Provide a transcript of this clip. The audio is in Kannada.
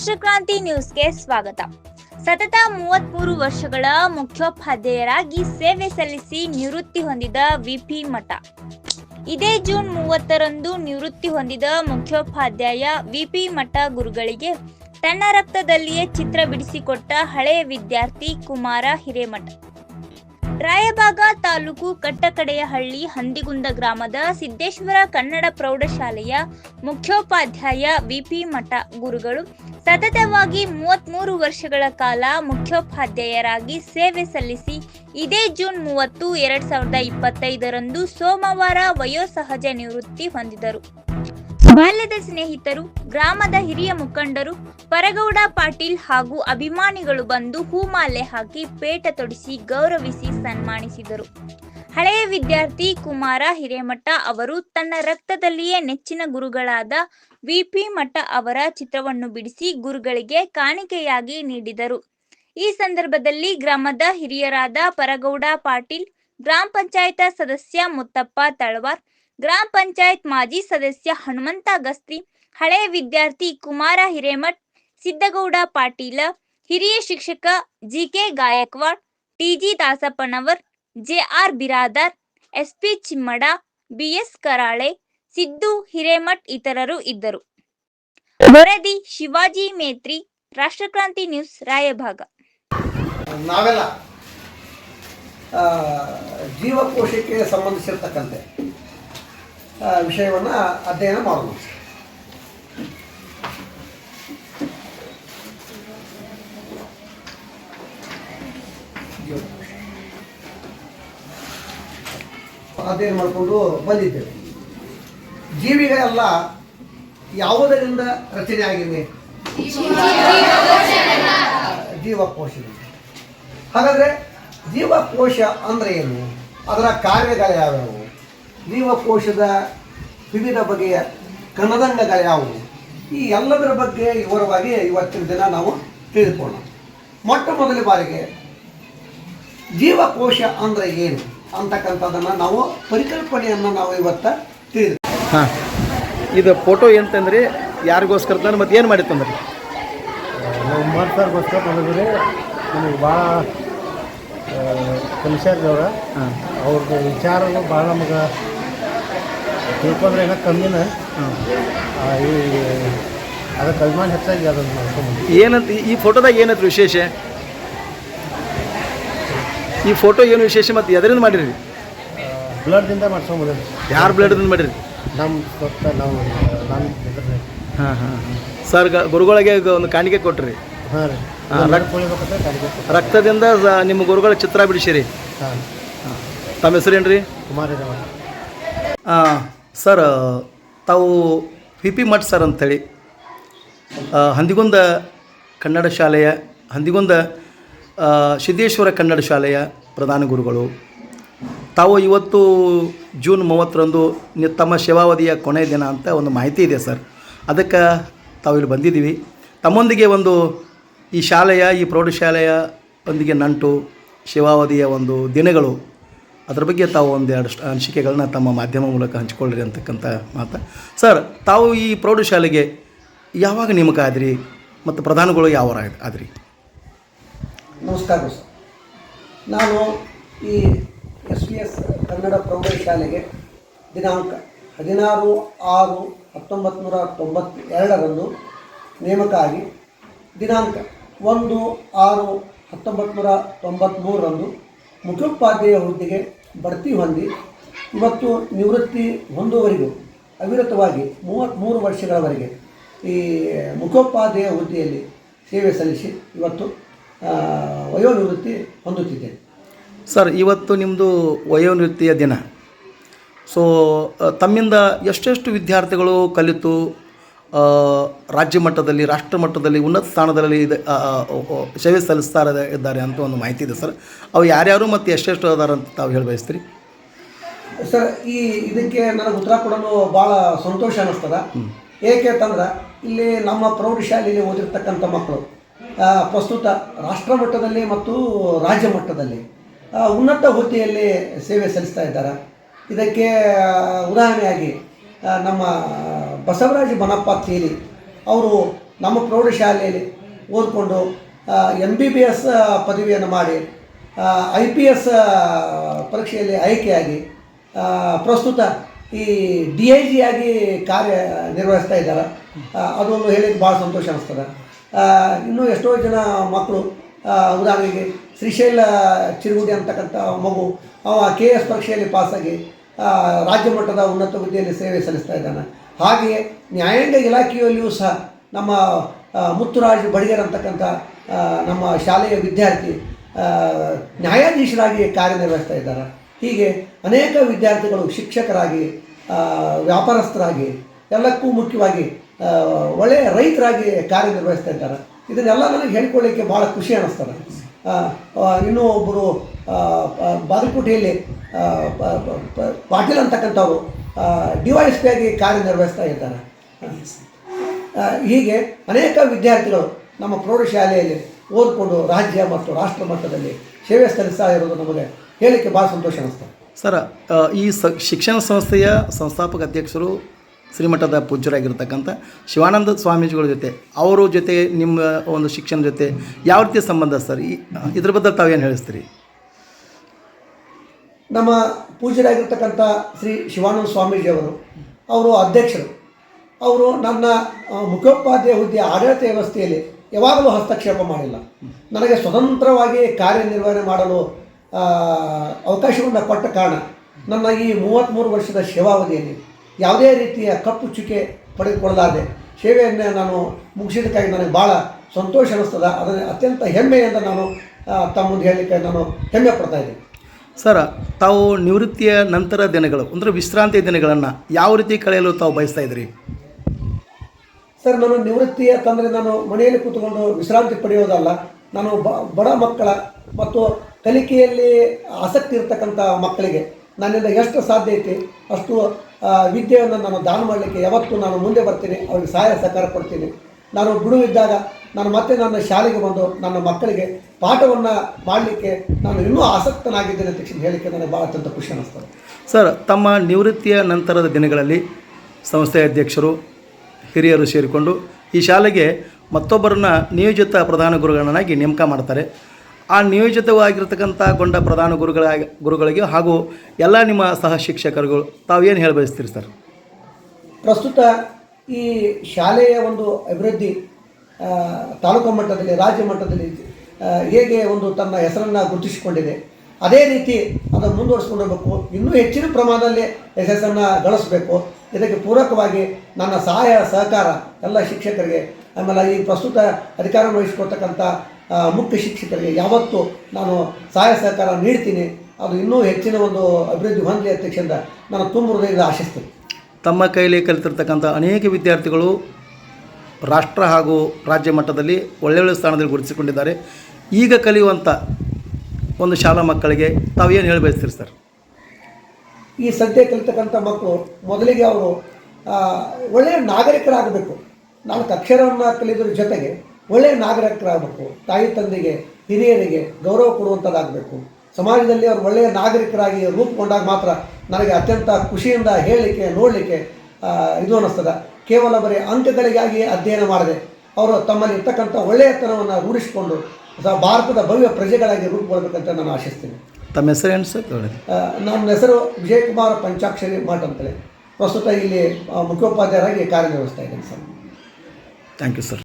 ರಾಷ್ಟ್ರಕ್ರಾಂತಿ ನ್ಯೂಸ್ಗೆ ಸ್ವಾಗತ. ಸತತ ಮೂವತ್ಮೂರು ವರ್ಷಗಳ ಮುಖ್ಯೋಪಾಧ್ಯಾಯರಾಗಿ ಸೇವೆ ಸಲ್ಲಿಸಿ ನಿವೃತ್ತಿ ಹೊಂದಿದ ವಿಪಿ ಮಠ. ಇದೇ ಜೂನ್ ಮೂವತ್ತರಂದು ನಿವೃತ್ತಿ ಹೊಂದಿದ ಮುಖ್ಯೋಪಾಧ್ಯಾಯ ವಿಪಿ ಮಠ ಗುರುಗಳಿಗೆ ತನ್ನ ರಕ್ತದಲ್ಲಿಯೇ ಚಿತ್ರ ಬಿಡಿಸಿಕೊಟ್ಟ ಹಳೆಯ ವಿದ್ಯಾರ್ಥಿ ಕುಮಾರ ಹಿರೇಮಠ. ರಾಯಬಾಗ ತಾಲೂಕು ಕಟ್ಟಕಡೆಯಹಳ್ಳಿ ಹಂದಿಗುಂದ ಗ್ರಾಮದ ಸಿದ್ದೇಶ್ವರ ಕನ್ನಡ ಪ್ರೌಢಶಾಲೆಯ ಮುಖ್ಯೋಪಾಧ್ಯಾಯ ವಿಪಿ ಮಠ ಗುರುಗಳು ಸತತವಾಗಿ ಮೂವತ್ಮೂರು ವರ್ಷಗಳ ಕಾಲ ಮುಖ್ಯೋಪಾಧ್ಯಾಯರಾಗಿ ಸೇವೆ ಸಲ್ಲಿಸಿ, ಇದೇ ಜೂನ್ ಮೂವತ್ತು, ಎರಡ್ ಸಾವಿರದ ಇಪ್ಪತ್ತೈದರಂದು ಸೋಮವಾರ ವಯೋಸಹಜ ನಿವೃತ್ತಿ ಹೊಂದಿದರು. ಬಾಲ್ಯದ ಸ್ನೇಹಿತರು, ಗ್ರಾಮದ ಹಿರಿಯ ಮುಖಂಡರು, ಪರಗೌಡ ಪಾಟೀಲ್ ಹಾಗೂ ಅಭಿಮಾನಿಗಳು ಬಂದು ಹೂಮಾಲೆ ಹಾಕಿ ಪೇಟ ತೊಡಿಸಿ ಗೌರವಿಸಿ ಸನ್ಮಾನಿಸಿದರು. ಹಳೆಯ ವಿದ್ಯಾರ್ಥಿ ಕುಮಾರ ಹಿರೇಮಠ ಅವರು ತನ್ನ ರಕ್ತದಲ್ಲಿಯೇ ನೆಚ್ಚಿನ ಗುರುಗಳಾದ ವಿಪಿ ಮಠ ಅವರ ಚಿತ್ರವನ್ನು ಬಿಡಿಸಿ ಗುರುಗಳಿಗೆ ಕಾಣಿಕೆಯಾಗಿ ನೀಡಿದರು. ಈ ಸಂದರ್ಭದಲ್ಲಿ ಗ್ರಾಮದ ಹಿರಿಯರಾದ ಪರಗೌಡ ಪಾಟೀಲ್, ಗ್ರಾಮ ಪಂಚಾಯತ ಸದಸ್ಯ ಮುತ್ತಪ್ಪ ತಳವಾರ್ ಗ್ರಾಮ ಪಂಚಾಯತ್ ಮಾಜಿ ಸದಸ್ಯ ಹನುಮಂತ ಗಸ್ತಿ ಹಳೆಯ ವಿದ್ಯಾರ್ಥಿ ಕುಮಾರ ಹಿರೇಮಠ್ ಸಿದ್ದಗೌಡ ಪಾಟೀಲ, ಹಿರಿಯ ಶಿಕ್ಷಕ GK Gaikwad, TG Dasappanavar, JR Biradar, SP Chimmad, BS Karale, Siddu Hiremath ಇತರರು ಇದ್ದರು. ವರದಿ ಶಿವಾಜಿ ಮೇತ್ರಿ ರಾಷ್ಟ್ರಕ್ರಾಂತಿ ನ್ಯೂಸ್, ರಾಯಭಾಗ. ನಾವೆಲ್ಲ ಜೀವಕೋಶಕ್ಕೆ ಸಂಬಂಧಿಸಿರ್ತಕ್ಕಂತೆ ವಿಷಯವನ್ನು ಅಧ್ಯಯನ ಮಾಡಬಹುದು. ಅಧ್ಯಯನ ಮಾಡಿಕೊಂಡು ಬಂದಿದ್ದೇವೆ. ಜೀವಿಗಳೆಲ್ಲ ಯಾವುದರಿಂದ ರಚನೆ ಆಗಿವೆ? ಜೀವಕೋಶದಿಂದ. ಹಾಗಾದರೆ ಜೀವಕೋಶ ಅಂದ್ರೆ ಏನು? ಅದರ ಕಾರ್ಯಗಳು ಯಾವ್ಯಾವು? ಜೀವಕೋಶದ ವಿವಿಧ ಬಗೆಯ ಕನದಂಡಗಳು ಯಾವುವು? ಈ ಎಲ್ಲದರ ಬಗ್ಗೆ ವಿವರವಾಗಿ ಇವತ್ತಿನ ದಿನ ನಾವು ತಿಳಿದುಕೊಳ್ಳೋಣ. ಮೊಟ್ಟ ಮೊದಲ ಬಾರಿಗೆ ಜೀವಕೋಶ ಅಂದರೆ ಏನು ಅಂತಕ್ಕಂಥದ್ದನ್ನು ನಾವು ಪರಿಕಲ್ಪನೆಯನ್ನು ನಾವು ಇವತ್ತ ತಿಳಿದು ಹಾಂ. ಇದು ಫೋಟೋ ಎಂತಂದ್ರೆ? ಯಾರಿಗೋಸ್ಕರ ತಂದ್ರೆ ಮತ್ತೆ ಏನು ಮಾಡಿತ್ತು ಅಂದ್ರೆ ಮಾಡ್ತಾರ್ಗೋಸ್ಕರ ನಮಗೆ ಭಾಳ ಕಲಿಸ್ಯಾರ್ದವ್ರ. ಹಾಂ. ಅವ್ರದ್ದು ವಿಚಾರಗಳು ಭಾಳ ನಮಗೆ ತಿಳ್ಕೊಂಡ್ರೆ ಏನೋ ಕಮ್ಮಿನ. ಈ ಅದಕ್ಕೆ ಅಭಿಮಾನ ಹೆಚ್ಚಾಗಿ ಅದನ್ನು ಮಾಡ್ಕೊಂಡು ಏನಂತ ಈ- ಫೋಟೋದಾಗ ಏನಂತ ವಿಶೇಷ? ಈ ಫೋಟೋ ಏನು ವಿಶೇಷ ಮತ್ತು ಎದರಿಂದ ಮಾಡಿರಿ? ಬ್ಲಡ್ದಿಂದ ಮಾಡ್ಸ್ಕೊಂಬಿಡ್ರಿ ಯಾರು ಬ್ಲಡ್ದಿಂದ ಮಾಡಿರಿ? ನಮ್ಮ ಸ್ವತ್ತ ನಾವು ನಮ್ಮ ಹಾಂ ಹಾಂ ಸರ್ ಗುರುಗಳಿಗೆ ಒಂದು ಕಾಣಿಕೆ ಕೊಟ್ರಿ. ಹಾಂ ರಕ್ತದಿಂದ ಸ- ನಿಮ್ಮ ಗುರುಗಳ ಚಿತ್ರ ಬಿಡಿಸಿರಿ. ಹಾಂ. ತಮ್ಮ ಹೆಸರು ರೀ ಕುಮಾರ ಇದಾವ. ಸರ್ ತಾವು ಪಿ ಪಿ ಮಠ ಸರ್ ಅಂಥೇಳಿ ಆ, ಹಂದಿಗುಂದ ಕನ್ನಡ ಶಾಲೆಯ ಹಂದಿಗುಂದ ಆ, ಸಿದ್ದೇಶ್ವರ ಕನ್ನಡ ಶಾಲೆಯ ಪ್ರಧಾನ ಗುರುಗಳು. ತಾವು ಇವತ್ತು ಜೂನ್ ಮೂವತ್ತರಂದು ನಿ- ತಮ್ಮ ಸೇವಾವಧಿಯ ಕೊನೆಯ ದಿನ ಅಂತ ಒಂದು ಮಾಹಿತಿ ಇದೆ ಸರ್. ಅದಕ್ಕೆ ತಾವು ಇಲ್ಲಿ ಬಂದಿದ್ದೀವಿ. ತಮ್ಮೊಂದಿಗೆ ಒಂದು ಈ ಶಾಲೆಯ, ಈ ಪ್ರೌಢಶಾಲೆಯ ಒಂದಿಗೆ ನಂಟು ಶಿವಾವಧಿಯ ಒಂದು ದಿನಗಳು. ಅದ್ರ ಬಗ್ಗೆ ತಾವು ಒಂದೆರಡು ಅನಿಸಿಕೆಗಳನ್ನ ತಮ್ಮ ಮಾಧ್ಯಮ ಮೂಲಕ ಹಂಚಿಕೊಳ್ಳ್ರಿ ಅಂತಕ್ಕಂಥ ಮಾತು. ಸರ್, ತಾವು ಈ ಪ್ರೌಢಶಾಲೆಗೆ ಯಾವಾಗ ನೇಮಕ ಆದ್ರಿ? ಮತ್ತು ಪ್ರಧಾನಗಳು ಯಾವ ಆದ್ರಿ? ನಮಸ್ಕಾರ ಸರ್. ನಾನು ಈ ಎಸ್ ವಿ ಎಸ್ ಕನ್ನಡ ಪ್ರೌಢಶಾಲೆಗೆ ದಿನಾಂಕ ಹದಿನಾರು ಆರು ಹತ್ತೊಂಬತ್ತು ನೂರ ತೊಂಬತ್ತೆರಡರಂದು ನೇಮಕ ಆಗಿ ದಿನಾಂಕ ಒಂದು ಆರು ಹತ್ತೊಂಬತ್ತು ನೂರ ತೊಂಬತ್ತ್ಮೂರರಂದು ಮುಖ್ಯೋಪಾಧ್ಯಾಯ ಹುದ್ದೆಗೆ ಬಡ್ತಿ ಹೊಂದಿ ಇವತ್ತು ನಿವೃತ್ತಿ ಹೊಂದುವವರೆಗೂ ಅವಿರತವಾಗಿ ಮೂವತ್ತ್ಮೂರು ವರ್ಷಗಳವರೆಗೆ ಈ ಮುಖೋಪಾಧ್ಯಾಯ ಹುದ್ದೆಯಲ್ಲಿ ಸೇವೆ ಸಲ್ಲಿಸಿ ಇವತ್ತು ವಯೋನಿವೃತ್ತಿ ಹೊಂದುತ್ತಿದ್ದೇನೆ. ಸರ್, ಇವತ್ತು ನಿಮ್ಮದು ವಯೋನಿವೃತ್ತಿಯ ದಿನ. ಸೊ ತಮ್ಮಿಂದ ಎಷ್ಟೆಷ್ಟು ವಿದ್ಯಾರ್ಥಿಗಳು ಕಲಿತು ರಾಜ್ಯ ಮಟ್ಟದಲ್ಲಿ ರಾಷ್ಟ್ರ ಮಟ್ಟದಲ್ಲಿ ಉನ್ನತ ಸ್ಥಾನದಲ್ಲಿ ಇದೆ ಸೇವೆ ಸಲ್ಲಿಸ್ತಾ ಇದ- ಇದ್ದಾರೆ ಅಂತ ಒಂದು ಮಾಹಿತಿ ಇದೆ ಸರ್. ಅವು ಯಾರ್ಯಾರು ಮತ್ತು ಎಷ್ಟೆಷ್ಟು ಅದಾರ ಅಂತ ತಾವು ಹೇಳಿ ಬಯಸ್ತೀರಿ? ಸರ್ ಈ ಇದಕ್ಕೆ ನನಗೆ ಉತ್ತರ ಕೊಡಲು ಭಾಳ ಸಂತೋಷ ಅನ್ನಿಸ್ತದ. ಏಕೆ ಅಂತಂದ್ರೆ ಇಲ್ಲಿ ನಮ್ಮ ಪ್ರೌಢಶಾಲೆಯಲ್ಲಿ ಓದಿರ್ತಕ್ಕಂಥ ಮಕ್ಕಳು ಪ್ರಸ್ತುತ ರಾಷ್ಟ್ರ ಮಟ್ಟದಲ್ಲಿ ಮತ್ತು ರಾಜ್ಯ ಮಟ್ಟದಲ್ಲಿ ಉನ್ನತ ಹುದ್ದೆಯಲ್ಲಿ ಸೇವೆ ಸಲ್ಲಿಸ್ತಾ ಇದ್ದಾರೆ. ಇದಕ್ಕೆ ಉದಾಹರಣೆಯಾಗಿ ನಮ್ಮ ಬಸವರಾಜ ಬನಪ್ಪ ತೀರಿ ಅವರು ನಮ್ಮ ಪ್ರೌಢಶಾಲೆಯಲ್ಲಿ ಓದಿಕೊಂಡು ಎಂ ಬಿ ಬಿ ಎಸ್ ಪದವಿಯನ್ನು ಮಾಡಿ ಐ ಪಿ ಎಸ್ ಪರೀಕ್ಷೆಯಲ್ಲಿ ಆಯ್ಕೆಯಾಗಿ ಪ್ರಸ್ತುತ ಈ ಡಿ ಐ ಜಿ ಆಗಿ ಕಾರ್ಯ ನಿರ್ವಹಿಸ್ತಾ ಇದ್ದಾರೆ. ಅದೊಂದು ಹೇಳಿದ್ದು ಭಾಳ ಸಂತೋಷ ಅನಿಸ್ತದೆ. ಇನ್ನೂ ಎಷ್ಟೋ ಜನ ಮಕ್ಕಳು ಉದಾಹರಣೆಗೆ ಶ್ರೀಶೈಲ ಚಿರುಗುಡಿ ಅಂತಕ್ಕಂಥ ಮಗು, ಅವ ಕೆ ಎಸ್ ಪರೀಕ್ಷೆಯಲ್ಲಿ ಪಾಸಾಗಿ ರಾಜ್ಯ ಮಟ್ಟದ ಉನ್ನತ ಹುದ್ದೆಯಲ್ಲಿ ಸೇವೆ ಸಲ್ಲಿಸ್ತಾ ಇದ್ದಾನೆ. ಹಾಗೆಯೇ ನ್ಯಾಯಾಂಗ ಇಲಾಖೆಯಲ್ಲಿಯೂ ಸಹ ನಮ್ಮ ಮುತ್ತುರಾಜು ಬಡಿಗೇರ್ ಅಂತಕ್ಕಂಥ ನಮ್ಮ ಶಾಲೆಯ ವಿದ್ಯಾರ್ಥಿ ನ್ಯಾಯಾಧೀಶರಾಗಿ ಕಾರ್ಯನಿರ್ವಹಿಸ್ತಾ ಇದ್ದಾರೆ. ಹೀಗೆ ಅನೇಕ ವಿದ್ಯಾರ್ಥಿಗಳು ಶಿಕ್ಷಕರಾಗಿ ವ್ಯಾಪಾರಸ್ಥರಾಗಿ, ಎಲ್ಲಕ್ಕೂ ಮುಖ್ಯವಾಗಿ ಒಳ್ಳೆಯ ರೈತರಾಗಿ ಕಾರ್ಯನಿರ್ವಹಿಸ್ತಾ ಇದ್ದಾರೆ. ಇದನ್ನೆಲ್ಲ ನನಗೆ ಹೇಳ್ಕೊಳ್ಳಿಕ್ಕೆ ಭಾಳ ಖುಷಿ ಅನ್ನಿಸ್ತಾರೆ ಇನ್ನೂ ಒಬ್ಬರು ಬಾಗಲಕೋಟೆಯಲ್ಲಿ ಪಾಟೀಲ್ ಅಂತಕ್ಕಂಥವ್ರು ಡಿ ವೈ ಎಸ್ ಪಿ ಆಗಿ ಕಾರ್ಯನಿರ್ವಹಿಸ್ತಾ ಇದ್ದಾರೆ. ಹೀಗೆ ಅನೇಕ ವಿದ್ಯಾರ್ಥಿಗಳು ನಮ್ಮ ಪ್ರೌಢಶಾಲೆಯಲ್ಲಿ ಓದಿಕೊಂಡು ರಾಜ್ಯ ಮತ್ತು ರಾಷ್ಟ್ರ ಮಟ್ಟದಲ್ಲಿ ಸೇವೆ ಸಲ್ಲಿಸ್ತಾ ಇರೋದು ನಮಗೆ ಹೇಳಲಿಕ್ಕೆ ಭಾಳ ಸಂತೋಷ ಅನಿಸ್ತದೆ ಸರ್ ಈ ಸ, ಶಿಕ್ಷಣ ಸಂಸ್ಥೆಯ ಸಂಸ್ಥಾಪಕ ಅಧ್ಯಕ್ಷರು ಶ್ರೀಮಠದ ಪೂಜ್ಯರಾಗಿರ್ತಕ್ಕಂಥ ಶಿವಾನಂದ ಸ್ವಾಮೀಜಿಗಳ ಜೊತೆ, ಅವರ ಜೊತೆ ನಿಮ್ಮ ಒಂದು ಶಿಕ್ಷಣ ಜೊತೆ ಯಾವ ರೀತಿಯ ಸಂಬಂಧ ಸರ್? ಈ ಇದ್ರ ಬಗ್ಗೆ ತಾವೇನು ಹೇಳಿಸ್ತೀರಿ? ನಮ್ಮ ಪೂಜ್ಯರಾಗಿರ್ತಕ್ಕಂಥ ಶ್ರೀ ಶಿವಾನಂದ ಸ್ವಾಮೀಜಿಯವರು ಅವರು ಅಧ್ಯಕ್ಷರು. ಅವರು ನನ್ನ ಮುಖ್ಯೋಪಾಧ್ಯಾಯ ಹುದ್ದೆಯ ಆಡಳಿತ ವ್ಯವಸ್ಥೆಯಲ್ಲಿ ಯಾವಾಗಲೂ ಹಸ್ತಕ್ಷೇಪ ಮಾಡಿಲ್ಲ. ನನಗೆ ಸ್ವತಂತ್ರವಾಗಿ ಕಾರ್ಯನಿರ್ವಹಣೆ ಮಾಡಲು ಅವಕಾಶವನ್ನು ಕೊಟ್ಟ ಕಾರಣ ನನ್ನ ಈ ಮೂವತ್ತ್ಮೂರು ವರ್ಷದ ಸೇವಾವಧಿಯಲ್ಲಿ ಯಾವುದೇ ರೀತಿಯ ಕಪ್ಪು ಚುಕ್ಕೆ ಪಡೆದುಕೊಳ್ಳಲಾರದೆ ಸೇವೆಯನ್ನು ನಾನು ಮುಗಿಸಿದ್ದಕ್ಕಾಗಿ ನನಗೆ ಭಾಳ ಸಂತೋಷ ಅನ್ನಿಸ್ತದೆ. ಅದನ್ನು ಅತ್ಯಂತ ಹೆಮ್ಮೆಯಿಂದ ನಾನು ಆ, ತಮ್ಮ ಮುಂದೆ ಹೇಳಲಿಕ್ಕೆ ನಾನು ಹೆಮ್ಮೆ ಪಡ್ತಾ ಇದ್ದೀನಿ. ಸರ್, ತಾವು ನಿವೃತ್ತಿಯ ನಂತರ ದಿನಗಳು, ಅಂದರೆ ವಿಶ್ರಾಂತಿ ದಿನಗಳನ್ನು ಯಾವ ರೀತಿ ಕಳೆಯಲು ತಾವು ಬಯಸ್ತಾ ಇದ್ರಿ ಸರ್, ನಾನು ನಿವೃತ್ತಿಯ ತಂದರೆ ನಾನು ಮನೆಯಲ್ಲಿ ಕೂತ್ಕೊಂಡು ವಿಶ್ರಾಂತಿ ಪಡೆಯೋದಲ್ಲ, ನಾನು ಬಡ ಮಕ್ಕಳ ಮತ್ತು ಕಲಿಕೆಯಲ್ಲಿ ಆಸಕ್ತಿ ಇರತಕ್ಕಂಥ ಮಕ್ಕಳಿಗೆ ನನ್ನಿಂದ ಎಷ್ಟು ಸಾಧ್ಯ ಐತಿ, ಅಷ್ಟು ವಿದ್ಯೆಯನ್ನು ನಾನು ದಾನ ಮಾಡಲಿಕ್ಕೆ ಯಾವತ್ತೂ ನಾನು ಮುಂದೆ ಬರ್ತೀನಿ, ಅವ್ರಿಗೆ ಸಹಾಯ ಸಹಕಾರ ಕೊಡ್ತೀನಿ. ನಾನು ಬಿಡುವಿದ್ದಾಗ ನಾನು ಮತ್ತೆ ನನ್ನ ಶಾಲೆಗೆ ಬಂದು ನನ್ನ ಮಕ್ಕಳಿಗೆ ಪಾಠವನ್ನು ಮಾಡಲಿಕ್ಕೆ ನಾನು ಇನ್ನೂ ಆಸಕ್ತನಾಗಿದ್ದೇನೆ ಅಂತ ಹೇಳಿಕೆ ನನಗೆ ಭಾಳ ಅತ್ಯಂತ ಖುಷಿ ಅನ್ನಿಸ್ತದೆ. ಸರ್ ತಮ್ಮ ನಿವೃತ್ತಿಯ ನಂತರದ ದಿನಗಳಲ್ಲಿ ಸಂಸ್ಥೆಯ ಅಧ್ಯಕ್ಷರು ಹಿರಿಯರು ಸೇರಿಕೊಂಡು ಈ ಶಾಲೆಗೆ ಮತ್ತೊಬ್ಬರನ್ನ ನಿಯೋಜಿತ ಪ್ರಧಾನ ಗುರುಗಳನ್ನಾಗಿ ನೇಮಕ ಮಾಡ್ತಾರೆ. ಆ ನಿಯೋಜಿತವಾಗಿರ್ತಕ್ಕಂಥ ಗೊಂಡ ಪ್ರಧಾನ ಗುರುಗಳ ಗುರುಗಳಿಗೆ ಹಾಗೂ ಎಲ್ಲ ನಿಮ್ಮ ಸಹ ಶಿಕ್ಷಕರುಗಳು ತಾವೇನು ಹೇಳಬಯಸ್ತೀರಿ ಸರ್? ಪ್ರಸ್ತುತ ಈ ಶಾಲೆಯ ಒಂದು ಅಭಿವೃದ್ಧಿ ತಾಲೂಕು ಮಟ್ಟದಲ್ಲಿ, ರಾಜ್ಯ ಮಟ್ಟದಲ್ಲಿ ಹೇಗೆ ಒಂದು ತನ್ನ ಹೆಸರನ್ನು ಗುರುತಿಸಿಕೊಂಡಿದೆ, ಅದೇ ರೀತಿ ಅದನ್ನು ಮುಂದುವರಿಸ್ಕೊಂಡು ಹೋಗಬೇಕು. ಇನ್ನೂ ಹೆಚ್ಚಿನ ಪ್ರಮಾಣದಲ್ಲಿ ಯಶಸ್ಸನ್ನು ಗಳಿಸಬೇಕು. ಇದಕ್ಕೆ ಪೂರಕವಾಗಿ ನನ್ನ ಸಹಾಯ, ಸಹಕಾರ ಎಲ್ಲ ಶಿಕ್ಷಕರಿಗೆ, ಆಮೇಲೆ ಈ ಪ್ರಸ್ತುತ ಅಧಿಕಾರ ವಹಿಸ್ಕೊಳ್ತಕ್ಕಂಥ ಮುಖ್ಯ ಶಿಕ್ಷಕರಿಗೆ ಯಾವತ್ತೂ ನಾನು ಸಹಾಯ, ಸಹಕಾರ ನೀಡ್ತೀನಿ. ಅದು ಇನ್ನೂ ಹೆಚ್ಚಿನ ಒಂದು ಅಭಿವೃದ್ಧಿ ಹೊಂದಲಿ ಅಧ್ಯಕ್ಷದಿಂದ ನಾನು ತುಂಬ ಹೃದಯದಿಂದ ಆಶಿಸ್ತೀನಿ. ತಮ್ಮ ಕೈಲಿ ಕಲಿತಿರ್ತಕ್ಕಂಥ ಅನೇಕ ವಿದ್ಯಾರ್ಥಿಗಳು ರಾಷ್ಟ್ರ ಹಾಗೂ ರಾಜ್ಯ ಮಟ್ಟದಲ್ಲಿ ಒಳ್ಳೊಳ್ಳೆ ಸ್ಥಾನದಲ್ಲಿ ಗುರುತಿಸಿಕೊಂಡಿದ್ದಾರೆ. ಈಗ ಕಲಿಯುವಂಥ ಒಂದು ಶಾಲಾ ಮಕ್ಕಳಿಗೆ ತಾವೇನು ಹೇಳಿ ಬಯಸ್ತೀರಿ ಸರ್? ಈ ಸದ್ಯ ಕಲಿತಕ್ಕಂಥ ಮಕ್ಕಳು ಮೊದಲಿಗೆ ಅವರು ಒಳ್ಳೆಯ ನಾಗರಿಕರಾಗಬೇಕು. ನಾಲ್ಕು ಅಕ್ಷರವನ್ನು ಕಲಿಯೋದ್ರ ಜೊತೆಗೆ ಒಳ್ಳೆಯ ನಾಗರಿಕರಾಗಬೇಕು. ತಾಯಿ ತಂದೆಗೆ, ಹಿರಿಯರಿಗೆ ಗೌರವ ಕೊಡುವಂಥದ್ದಾಗಬೇಕು. ಸಮಾಜದಲ್ಲಿ ಅವರು ಒಳ್ಳೆಯ ನಾಗರಿಕರಾಗಿ ರೂಪುಗೊಂಡಾಗ ಮಾತ್ರ ನನಗೆ ಅತ್ಯಂತ ಖುಷಿಯಿಂದ ಹೇಳಲಿಕ್ಕೆ ನೋಡಲಿಕ್ಕೆ ಇದು ಅನ್ನಿಸ್ತದೆ. ಕೇವಲ ಬರೀ ಅಂಕಗಳಿಗಾಗಿ ಅಧ್ಯಯನ ಮಾಡದೆ ಅವರು ತಮ್ಮಲ್ಲಿ ಇರ್ತಕ್ಕಂಥ ಒಳ್ಳೆಯತನವನ್ನು ರೂಢಿಸಿಕೊಂಡು ಭಾರತದ ಭವ್ಯ ಪ್ರಜೆಗಳಾಗಿ ರೂಪುಗೊಳ್ಬೇಕಂತ ನಾನು ಆಶಿಸ್ತೀನಿ. ತಮ್ಮ ಹೆಸರು ಏನು ಸರ್? ನನ್ನ ಹೆಸರು ವಿಜಯಕುಮಾರ್ ಪಂಚಾಕ್ಷರಿ ಮಠ ಅಂತೇಳಿ. ಪ್ರಸ್ತುತ ಇಲ್ಲಿ ಮುಖ್ಯೋಪಾಧ್ಯಾಯರಾಗಿ ಕಾರ್ಯನಿರ್ವಹಿಸ್ತಾ ಇದ್ದೀನಿ ಸರ್. Thank you sir